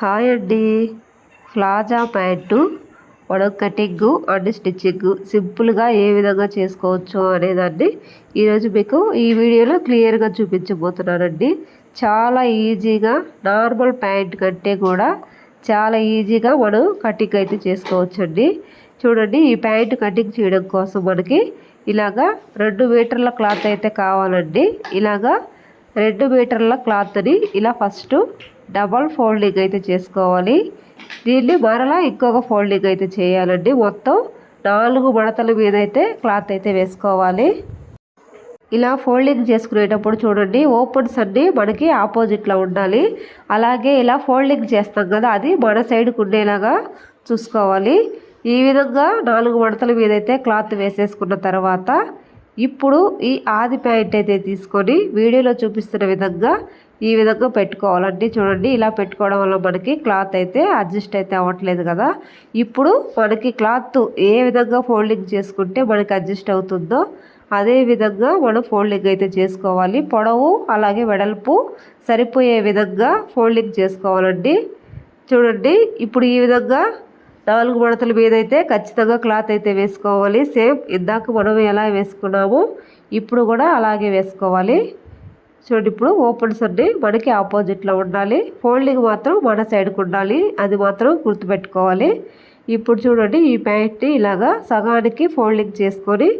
Hi అండి. Palazzo pant మనం cutting and stitching సింపుల్గా ఏ విధంగా చేసుకోవచ్చు అనేదాన్ని ఈరోజు మీకు ఈ వీడియోలో క్లియర్గా చూపించబోతున్నానండి. చాలా ఈజీగా నార్మల్ ప్యాంట్ కంటే కూడా చాలా ఈజీగా మనం కటింగ్ అయితే చేసుకోవచ్చండి. చూడండి ఈ ప్యాంట్ కటింగ్ చేయడం కోసం మనకి ఇలాగా రెండు మీటర్ల క్లాత్ అయితే కావాలండి. ఇలాగా రెండు మీటర్ల క్లాత్ని ఇలా ఫస్ట్ డబల్ ఫోల్డింగ్ అయితే చేసుకోవాలి. దీన్ని మరలా ఇంకొక ఫోల్డింగ్ అయితే చేయాలండి. మొత్తం నాలుగు మడతల మీద అయితే క్లాత్ అయితే వేసుకోవాలి. ఇలా ఫోల్డింగ్ చేసుకునేటప్పుడు చూడండి ఓపెన్స్ అన్నీ మనకి ఆపోజిట్లో ఉండాలి. అలాగే ఇలా ఫోల్డింగ్ చేస్తాం కదా అది మన సైడ్కి ఉండేలాగా చూసుకోవాలి. ఈ విధంగా నాలుగు మడతల మీద అయితే క్లాత్ వేసేసుకున్న తర్వాత ఇప్పుడు ఈ ఆది ప్యాంట్ అయితే తీసుకొని వీడియోలో చూపిస్తున్న విధంగా ఈ విధంగా పెట్టుకోవాలండి. చూడండి ఇలా పెట్టుకోవడం వల్ల మనకి క్లాత్ అయితే అడ్జస్ట్ అయితే అవ్వట్లేదు కదా. ఇప్పుడు మనకి క్లాత్ ఏ విధంగా ఫోల్డింగ్ చేసుకుంటే మనకి అడ్జస్ట్ అవుతుందో అదే విధంగా మనం ఫోల్డింగ్ అయితే చేసుకోవాలి. పొడవు అలాగే వెడల్పు సరిపోయే విధంగా ఫోల్డింగ్ చేసుకోవాలండి. చూడండి ఇప్పుడు ఈ విధంగా నాలుగు మడతల మీద అయితే ఖచ్చితంగా క్లాత్ అయితే వేసుకోవాలి. సేమ్ ఇందాక మనం ఎలా వేసుకున్నామో ఇప్పుడు కూడా అలాగే వేసుకోవాలి. చూడండి ఇప్పుడు ఓపెన్స్ అన్ని మనకి ఆపోజిట్లో ఉండాలి. ఫోల్డింగ్ మాత్రం మన సైడ్కి ఉండాలి. అది మాత్రం గుర్తుపెట్టుకోవాలి. ఇప్పుడు చూడండి ఈ ప్యాంట్ని ఇలాగా సగానికి ఫోల్డింగ్ చేసుకొని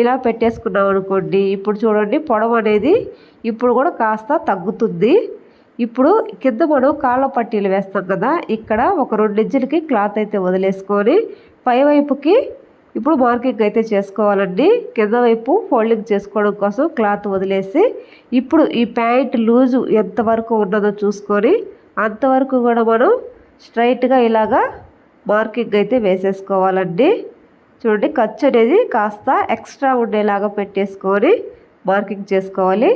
ఇలా పెట్టేసుకున్నాం అనుకోండి. ఇప్పుడు చూడండి పొడవు అనేది ఇప్పుడు కూడా కాస్త తగ్గుతుంది. ఇప్పుడు కింద మనం కాళ్ళ పట్టీలు వేస్తాం కదా ఇక్కడ ఒక రెండు ఇంచులకి క్లాత్ అయితే వదిలేసుకొని పైవైపుకి ఇప్పుడు మార్కింగ్ అయితే చేసుకోవాలండి. కింద వైపు ఫోల్డింగ్ చేసుకోవడం కోసం క్లాత్ వదిలేసి ఇప్పుడు ఈ ప్యాంట్ లూజు ఎంతవరకు ఉన్నదో చూసుకొని అంతవరకు కూడా మనం స్ట్రైట్గా ఇలాగా మార్కింగ్ అయితే వేసేసుకోవాలండి. చూడండి ఖర్చు అనేది కాస్త ఎక్స్ట్రా ఉండేలాగా పెట్టేసుకొని మార్కింగ్ చేసుకోవాలి.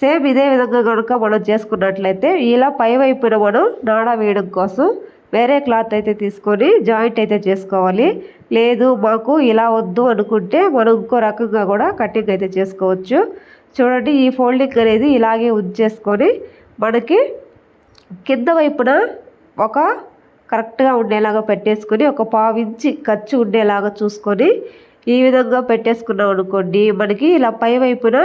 సేమ్ ఇదే విధంగా కనుక మనం చేసుకున్నట్లయితే ఇలా పై వైపున మనం నాడా వేయడం కోసం వేరే క్లాత్ అయితే తీసుకొని జాయింట్ అయితే చేసుకోవాలి. లేదు మాకు ఇలా వద్దు అనుకుంటే మనం ఇంకో రకంగా కూడా కటింగ్ అయితే చేసుకోవచ్చు. చూడండి ఈ ఫోల్డింగ్ అనేది ఇలాగే ఉంచేసుకొని మనకి కింద వైపున ఒక కరెక్ట్గా ఉండేలాగా పెట్టేసుకొని ఒక పావించి ఖర్చు ఉండేలాగా చూసుకొని ఈ విధంగా పెట్టేసుకున్నాం అనుకోండి మనకి ఇలా పై వైపున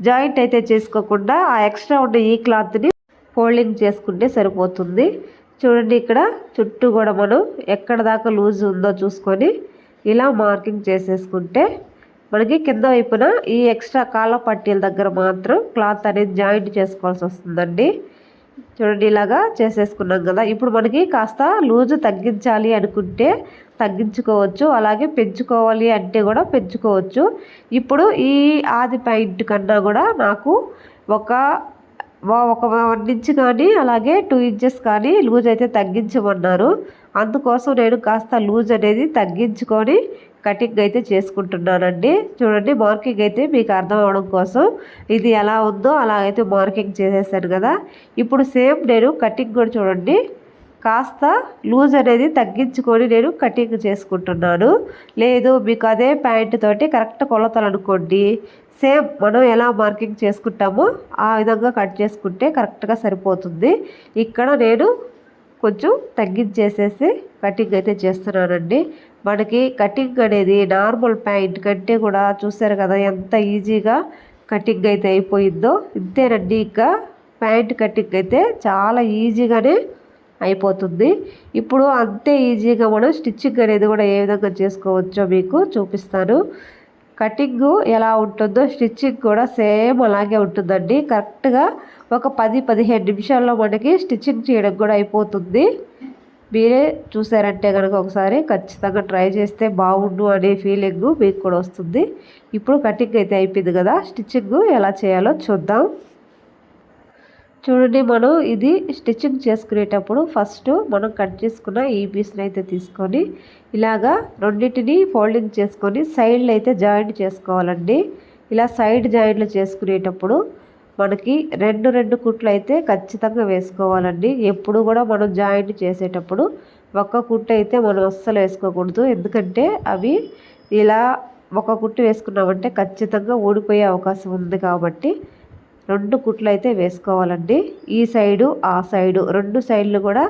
జాయింట్ అయితే చేసుకోకుండా ఆ ఎక్స్ట్రా ఉన్న ఈ క్లాత్ని ఫోల్డింగ్ చేసుకుంటే సరిపోతుంది. చూడండి ఇక్కడ చుట్టూ కూడా మనం ఎక్కడ దాకా లూజ్ ఉందో చూసుకొని ఇలా మార్కింగ్ చేసేసుకుంటే మనకి కింద వైపున ఈ ఎక్స్ట్రా కాళ్ళ పట్టీల దగ్గర మాత్రం క్లాత్ అనేది జాయింట్ చేసుకోవాల్సి వస్తుందండి. చూడండి ఇలాగా చేసేసుకున్నాం కదా. ఇప్పుడు మనకి కాస్త లూజు తగ్గించాలి అనుకుంటే తగ్గించుకోవచ్చు. అలాగే పెంచుకోవాలి అంటే కూడా పెంచుకోవచ్చు. ఇప్పుడు ఈ ఆది పాయింట్ కన్నా కూడా నాకు ఒక ఒక వన్ ఇంచ్ కానీ అలాగే టూ ఇంచెస్ కానీ లూజ్ అయితే తగ్గించమన్నారు. అందుకోసం నేను కాస్త లూజ్ అనేది తగ్గించుకొని కటింగ్ అయితే చేసుకుంటున్నానండి. చూడండి మార్కింగ్ అయితే మీకు అర్థం అవడం కోసం ఇది ఎలా ఉందో అలా అయితే మార్కింగ్ చేసేసాను కదా. ఇప్పుడు సేమ్ నేను కటింగ్ కూడా చూడండి. కాస్త లూజ్ అనేది తగ్గించుకొని నేను కటింగ్ చేసుకుంటున్నాను. లేదు మీకు అదే ప్యాంట్ తోటి కరెక్ట్ కొలతలు అనుకోండి. సేమ్ మనం ఎలా మార్కింగ్ చేసుకుంటామో ఆ విధంగా కట్ చేసుకుంటే కరెక్ట్గా సరిపోతుంది. ఇక్కడ నేను కొంచెం తగ్గించేసేసి కటింగ్ అయితే చేస్తున్నానండి. మనకి కటింగ్ అనేది నార్మల్ ప్యాంట్ కంటే కూడా చూసారు కదా ఎంత ఈజీగా కటింగ్ అయితే అయిపోయిందో. ఇంతేనండి ఇంకా ప్యాంట్ కటింగ్ అయితే చాలా ఈజీగానే అయిపోతుంది. ఇప్పుడు అంతే ఈజీగా మనం స్టిచ్చింగ్ అనేది కూడా ఏ విధంగా చేసుకోవచ్చో మీకు చూపిస్తాను. కటింగ్ ఎలా ఉంటుందో స్టిచ్చింగ్ కూడా సేమ్ అలాగే ఉంటుందండి. కరెక్ట్గా ఒక పది పదిహేను నిమిషాల్లో మనకి స్టిచ్చింగ్ చేయడం కూడా అయిపోతుంది. మీరే చూసారంటే కనుక ఒకసారి ఖచ్చితంగా ట్రై చేస్తే బాగుండు అనే ఫీలింగ్ మీకు కూడా వస్తుంది. ఇప్పుడు కటింగ్ అయితే అయిపోయింది కదా స్టిచ్చింగ్ ఎలా చేయాలో చూద్దాం. చూడండి మనం ఇది స్టిచ్చింగ్ చేసుకునేటప్పుడు ఫస్ట్ మనం కట్ చేసుకున్న ఈ పీస్ని అయితే తీసుకొని ఇలాగా రెండింటిని ఫోల్డింగ్ చేసుకొని సైడ్లు అయితే జాయింట్ చేసుకోవాలండి. ఇలా సైడ్ జాయింట్లు చేసుకునేటప్పుడు మనకి రెండు రెండు కుట్లు అయితే ఖచ్చితంగా వేసుకోవాలండి. ఎప్పుడు కూడా మనం జాయింట్ చేసేటప్పుడు ఒక్క కుట్టు అయితే మనం అస్సలు వేసుకోకూడదు. ఎందుకంటే అవి ఇలా ఒక కుట్టు వేసుకున్నామంటే ఖచ్చితంగా ఊడిపోయే అవకాశం ఉంది కాబట్టి రెండు కుట్లు అయితే వేసుకోవాలండి. ఈ సైడు ఆ సైడు రెండు సైడ్లు కూడా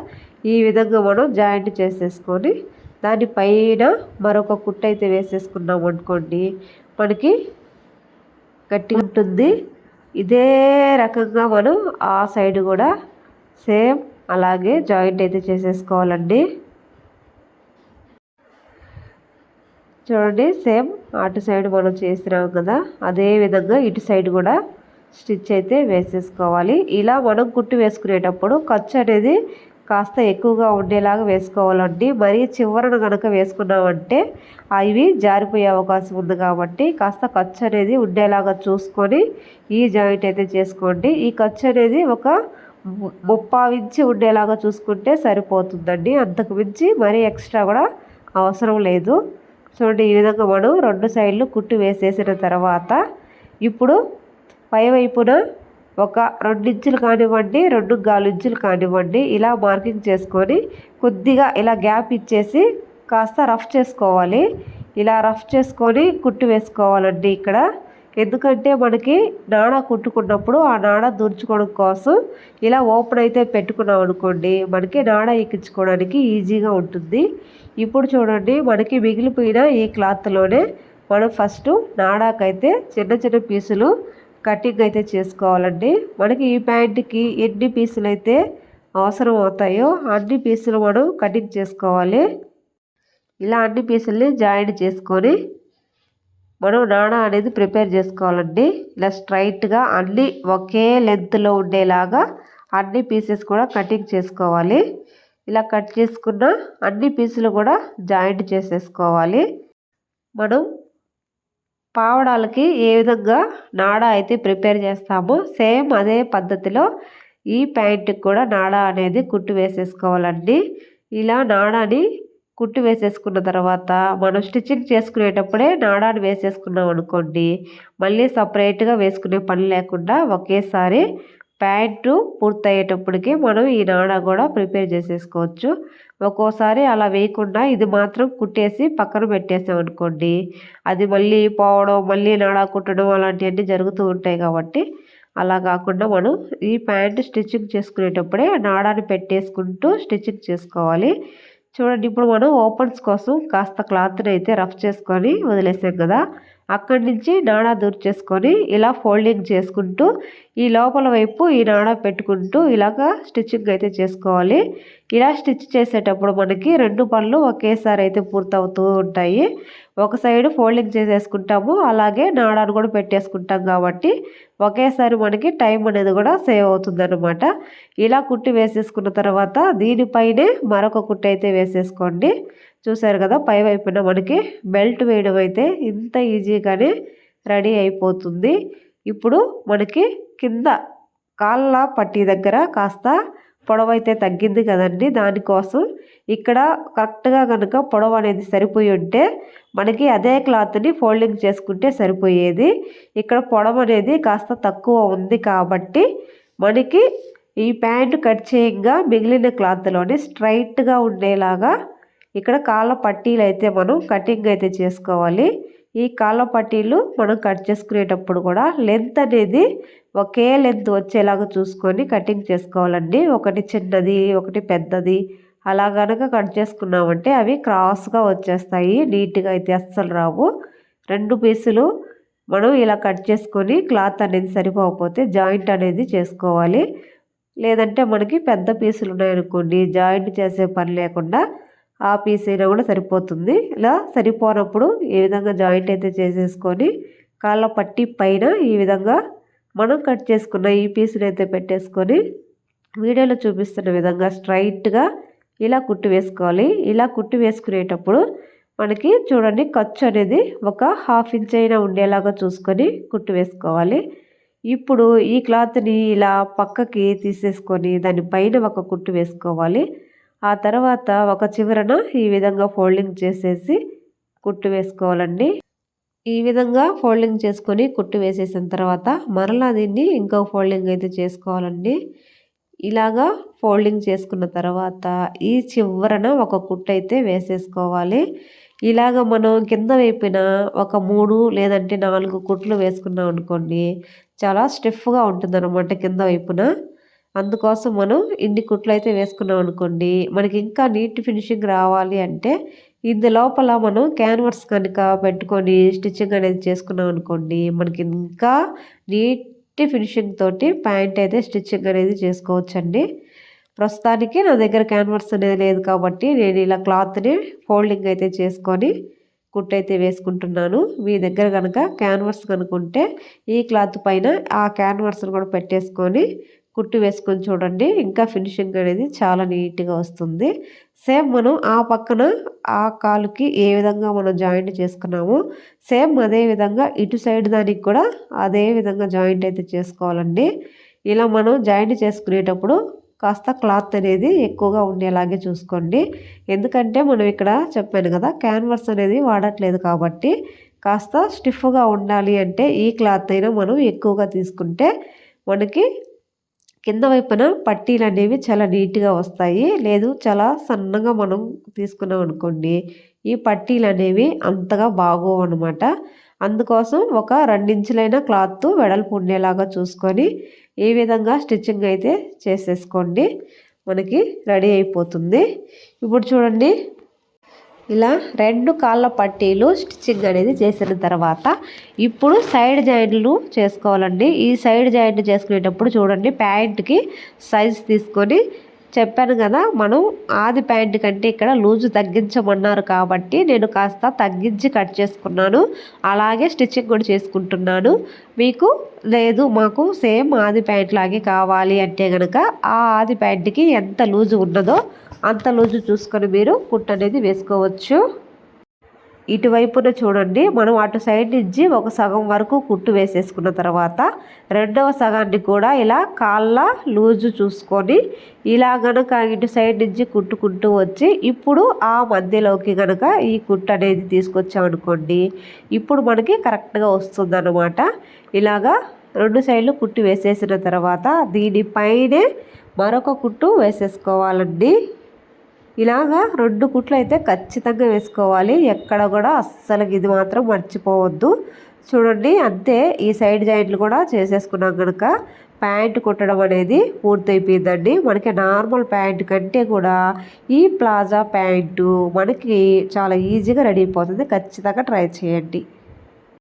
ఈ విధంగా మనం జాయింట్ చేసేసుకొని దానిపైన మరొక కుట్టు అయితే వేసేసుకున్నాం అనుకోండి. మనకి గట్టిగా ఉంటుంది. ఇదే రకంగా మనం ఆ సైడ్ కూడా సేమ్ అలాగే జాయింట్ అయితే చేసేసుకోవాలండి. చూడండి సేమ్ అటు సైడ్ మనం చేసినాం కదా అదే విధంగా ఇటు సైడ్ కూడా స్టిచ్ అయితే వేసేసుకోవాలి. ఇలా మనం కుట్టు వేసుకునేటప్పుడు ఖర్చు అనేది కాస్త ఎక్కువగా ఉండేలాగా వేసుకోవాలండి. మరీ చివరను కనుక వేసుకున్నామంటే అవి జారిపోయే అవకాశం ఉంది కాబట్టి కాస్త ఖర్చు అనేది ఉండేలాగా చూసుకొని ఈ జాయింట్ అయితే చేసుకోండి. ఈ ఖర్చు అనేది ఒక ముప్పావించి ఉండేలాగా చూసుకుంటే సరిపోతుందండి. అంతకు మించి మరీ ఎక్స్ట్రా కూడా అవసరం లేదు. చూడండి ఈ విధంగా మనం రెండు సైడ్లు కుట్టు వేసేసిన తర్వాత ఇప్పుడు పైవైపున ఒక రెండించులు కానివ్వండి రెండు గాలించులు కానివ్వండి ఇలా మార్కింగ్ చేసుకొని కొద్దిగా ఇలా గ్యాప్ ఇచ్చేసి కాస్త రఫ్ చేసుకోవాలి. ఇలా రఫ్ చేసుకొని కుట్టు వేసుకోవాలండి ఇక్కడ. ఎందుకంటే మనకి నాడ కుట్టుకున్నప్పుడు ఆ నాడ దూర్చుకోవడం కోసం ఇలా ఓపెన్ అయితే పెట్టుకున్నాం అనుకోండి మనకి నాడ ఎక్కించుకోవడానికి ఈజీగా ఉంటుంది. ఇప్పుడు చూడండి మనకి మిగిలిపోయిన ఈ క్లాత్లోనే మనం ఫస్ట్ నాడాకైతే చిన్న చిన్న పీసులు కటింగ్ అయితే చేసుకోవాలండి. మనకి ఈ ప్యాంట్కి ఎన్ని పీసులు అయితే అవసరం అవుతాయో అన్ని పీసులు మనం కటింగ్ చేసుకోవాలి. ఇలా అన్ని పీసుల్ని జాయింట్ చేసుకొని మనం నాణ అనేది ప్రిపేర్ చేసుకోవాలండి. ఇలా స్ట్రైట్గా అన్నీ ఒకే లెంత్లో ఉండేలాగా అన్ని పీసెస్ కూడా కటింగ్ చేసుకోవాలి. ఇలా కట్ చేసుకున్న అన్ని పీసులు కూడా జాయింట్ చేసేసుకోవాలి. మనం పావడాలకి ఏ విధంగా నాడ అయితే ప్రిపేర్ చేస్తామో సేమ్ అదే పద్ధతిలో ఈ ప్యాంట్కి కూడా నాడ అనేది కుట్టు వేసేసుకోవాలండి. ఇలా నాడాని కుట్టు వేసేసుకున్న తర్వాత మనం స్టిచ్చింగ్ చేసుకునేటప్పుడే నాడాన్ని వేసేసుకున్నాం అనుకోండి మళ్ళీ సపరేట్గా వేసుకునే పని లేకుండా ఒకేసారి ప్యాంటు పూర్తయ్యేటప్పటికి మనం ఈ నాడ కూడా ప్రిపేర్ చేసేసుకోవచ్చు. ఒక్కోసారి అలా వేయకుండా ఇది మాత్రం కుట్టేసి పక్కన పెట్టేసాం అనుకోండి అది మళ్ళీ పోవడం మళ్ళీ నాడా కుట్టడం అలాంటివన్నీ జరుగుతూ ఉంటాయి కాబట్టి అలా కాకుండా మనం ఈ ప్యాంట్ స్టిచ్చింగ్ చేసుకునేటప్పుడే నాడాన్ని పెట్టేసుకుంటూ స్టిచ్చింగ్ చేసుకోవాలి. చూడండి ఇప్పుడు మనం ఓపెన్స్ కోసం కాస్త క్లాత్ని అయితే రఫ్ చేసుకొని వదిలేసాం కదా అక్కడి నుంచి నాడా దూర్ చేసుకొని ఇలా ఫోల్డింగ్ చేసుకుంటూ ఈ లోపల వైపు ఈ నాడా పెట్టుకుంటూ ఇలాగా స్టిచ్చింగ్ అయితే చేసుకోవాలి. ఇలా స్టిచ్ చేసేటప్పుడు మనకి రెండు పనులు ఒకేసారి అయితే పూర్తవుతూ ఉంటాయి. ఒక సైడ్ ఫోల్డింగ్ చేసేసుకుంటాము అలాగే నాడాను కూడా పెట్టేసుకుంటాం కాబట్టి ఒకేసారి మనకి టైం అనేది కూడా సేవ్ అవుతుందన్నమాట. ఇలా కుట్టి వేసేసుకున్న తర్వాత దీనిపైనే మరొక కుట్టి అయితే వేసేసుకోండి. చూసారు కదా పై వైపున మనకి బెల్ట్ వేయడం అయితే ఇంత ఈజీగానే రెడీ అయిపోతుంది. ఇప్పుడు మనకి కింద కాళ్ళ పట్టి దగ్గర కాస్త పొడవు అయితే తగ్గింది కదండి. దానికోసం ఇక్కడ కరెక్ట్గా కనుక పొడవు అనేది సరిపోయి ఉంటే మనకి అదే క్లాత్ని ఫోల్డింగ్ చేసుకుంటే సరిపోయేది. ఇక్కడ పొడవు అనేది కాస్త తక్కువ ఉంది కాబట్టి మనకి ఈ ప్యాంటు కట్ చేయంగా మిగిలిన క్లాత్లోని స్ట్రైట్గా ఉండేలాగా ఇక్కడ కాళ్ళ పట్టీలు అయితే మనం కటింగ్ అయితే చేసుకోవాలి. ఈ కాళ్ళ పట్టీలు మనం కట్ చేసుకునేటప్పుడు కూడా లెంత్ అనేది ఒకే లెంత్ వచ్చేలాగా చూసుకొని కటింగ్ చేసుకోవాలండి. ఒకటి చిన్నది ఒకటి పెద్దది. అలా కనుక కట్ చేసుకున్నామంటే అవి క్రాస్గా వచ్చేస్తాయి. నీట్గా అయితే అస్సలు రావు. రెండు పీసులు మనం ఇలా కట్ చేసుకొని క్లాత్ అనేది సరిపోకపోతే జాయింట్ అనేది చేసుకోవాలి. లేదంటే మనకి పెద్ద పీసులు ఉన్నాయనుకోండి జాయింట్ చేసే పని లేకుండా ఆ పీస్ అయినా కూడా సరిపోతుంది. ఇలా సరిపోనప్పుడు ఏ విధంగా జాయింట్ అయితే చేసేసుకొని కాళ్ళ పట్టి పైన ఈ విధంగా మనం కట్ చేసుకున్న ఈ పీసులు అయితే పెట్టేసుకొని వీడియోలో చూపిస్తున్న విధంగా స్ట్రైట్గా ఇలా కుట్టు వేసుకోవాలి. ఇలా కుట్టు వేసుకునేటప్పుడు మనకి చూడండి ఖర్చు అనేది ఒక హాఫ్ ఇంచ్ అయినా ఉండేలాగా చూసుకొని కుట్టు వేసుకోవాలి. ఇప్పుడు ఈ క్లాత్ని ఇలా పక్కకి తీసేసుకొని దానిపైన ఒక కుట్టు వేసుకోవాలి. ఆ తర్వాత ఒక చివరన ఈ విధంగా ఫోల్డింగ్ చేసేసి కుట్టు వేసుకోవాలండి. ఈ విధంగా ఫోల్డింగ్ చేసుకొని కుట్టు వేసేసిన తర్వాత మరలా దీన్ని ఇంకో ఫోల్డింగ్ అయితే చేసుకోవాలండి. ఇలాగా ఫోల్డింగ్ చేసుకున్న తర్వాత ఈ చివరన ఒక కుట్టు అయితే వేసేసుకోవాలి. ఇలాగ మనం కింద వైపున ఒక మూడు లేదంటే నాలుగు కుట్లు వేసుకున్నాం అనుకోండి చాలా స్టిఫ్గా ఉంటుందనమాట కింద వైపున. అందుకోసం మనం ఇన్ని కుట్లు అయితే వేసుకున్నాం అనుకోండి మనకి ఇంకా నీట్ ఫినిషింగ్ రావాలి అంటే ఇది లోపల మనం క్యాన్వర్స్ కనుక పెట్టుకొని స్టిచ్చింగ్ అనేది చేసుకున్నాం అనుకోండి మనకి ఇంకా నీట్ ఫినిషింగ్ తోటి ప్యాంట్ అయితే స్టిచ్చింగ్ అనేది చేసుకోవచ్చండి. ప్రస్తుతానికి నా దగ్గర క్యాన్వర్స్ అనేది లేదు కాబట్టి నేను ఇలా క్లాత్ని ఫోల్డింగ్ అయితే చేసుకొని కుట్ అయితే వేసుకుంటున్నాను. మీ దగ్గర కనుక క్యాన్వర్స్ కనుకుంటే ఈ క్లాత్ పైన ఆ క్యాన్వర్స్ని కూడా పెట్టేసుకొని కుట్టి వేసుకొని చూడండి. ఇంకా ఫినిషింగ్ అనేది చాలా నీట్గా వస్తుంది. సేమ్ మనం ఆ పక్కన ఆ కాలుకి ఏ విధంగా మనం జాయింట్ చేసుకున్నామో సేమ్ అదే విధంగా ఇటు సైడ్ దానికి కూడా అదే విధంగా జాయింట్ అయితే చేసుకోవాలండి. ఇలా మనం జాయింట్ చేసుకునేటప్పుడు కాస్త క్లాత్ అనేది ఎక్కువగా ఉండేలాగే చూసుకోండి. ఎందుకంటే మనం ఇక్కడ చెప్పాను కదా క్యాన్వర్స్ అనేది వాడట్లేదు కాబట్టి కాస్త స్టిఫ్గా ఉండాలి అంటే ఈ క్లాత్ అయినా మనం ఎక్కువగా తీసుకుంటే మనకి కింద వైపున పట్టీలు అనేవి చాలా నీట్గా వస్తాయి. లేదు చాలా సన్నగా మనం తీసుకున్నాం అనుకోండి ఈ పట్టీలు అనేవి అంతగా బాగోవు అనమాట అందుకోసం ఒక రెండించులైన క్లాత్ వెడల్పు ఉండేలాగా చూసుకొని ఈ విధంగా స్టిచ్చింగ్ అయితే చేసేసుకోండి. మనకి రెడీ అయిపోతుంది. ఇప్పుడు చూడండి ఇలా రెండు కాళ్ళ పట్టీలు స్టిచ్చింగ్ అనేది చేసిన తర్వాత ఇప్పుడు సైడ్ జాయింట్లు చేసుకోవాలండి. ఈ సైడ్ జాయింట్ చేసుకునేటప్పుడు చూడండి ప్యాంట్కి సైజ్ తీసుకొని చెప్పాను కదా మనం ఆది ప్యాంట్ కంటే ఇక్కడ లూజు తగ్గించమన్నారు కాబట్టి నేను కాస్త తగ్గించి కట్ చేసుకున్నాను. అలాగే స్టిచ్చింగ్ కూడా చేసుకుంటున్నాను. మీకు లేదు మాకు సేమ్ ఆది ప్యాంట్ లాగే కావాలి అంటే కనుక ఆ ఆది ప్యాంట్కి ఎంత లూజు ఉన్నదో అంత లూజు చూసుకొని మీరు కుట్ అనేది వేసుకోవచ్చు. ఇటువైపున చూడండి మనం అటు సైడ్ నుంచి ఒక సగం వరకు కుట్టు వేసేసుకున్న తర్వాత రెండవ సగాన్ని కూడా ఇలా కాళ్ళ లూజు చూసుకొని ఇలా గనక ఇటు సైడ్ నుంచి కుట్టుకుంటూ వచ్చి ఇప్పుడు ఆ మధ్యలోకి గనక ఈ కుట్టు అనేది తీసుకొచ్చామనుకోండి ఇప్పుడు మనకి కరెక్ట్గా వస్తుందన్నమాట. ఇలాగా రెండు సైడ్లు కుట్టు వేసేసిన తర్వాత దీనిపైనే మరొక కుట్టు వేసేసుకోవాలండి. ఇలాగా రెండు కుట్లు అయితే ఖచ్చితంగా వేసుకోవాలి. ఎక్కడ కూడా అస్సలు ఇది మాత్రం మర్చిపోవద్దు. చూడండి అంతే ఈ సైడ్ జాయింట్లు కూడా చేసేసుకున్నాం కనుక ప్యాంట్ కుట్టడం అనేది పూర్తయిపోయిందండి. మనకి నార్మల్ ప్యాంట్ కంటే కూడా ఈ ప్లాజా ప్యాంటు మనకి చాలా ఈజీగా రెడీ అయిపోతుంది. ఖచ్చితంగా ట్రై చేయండి.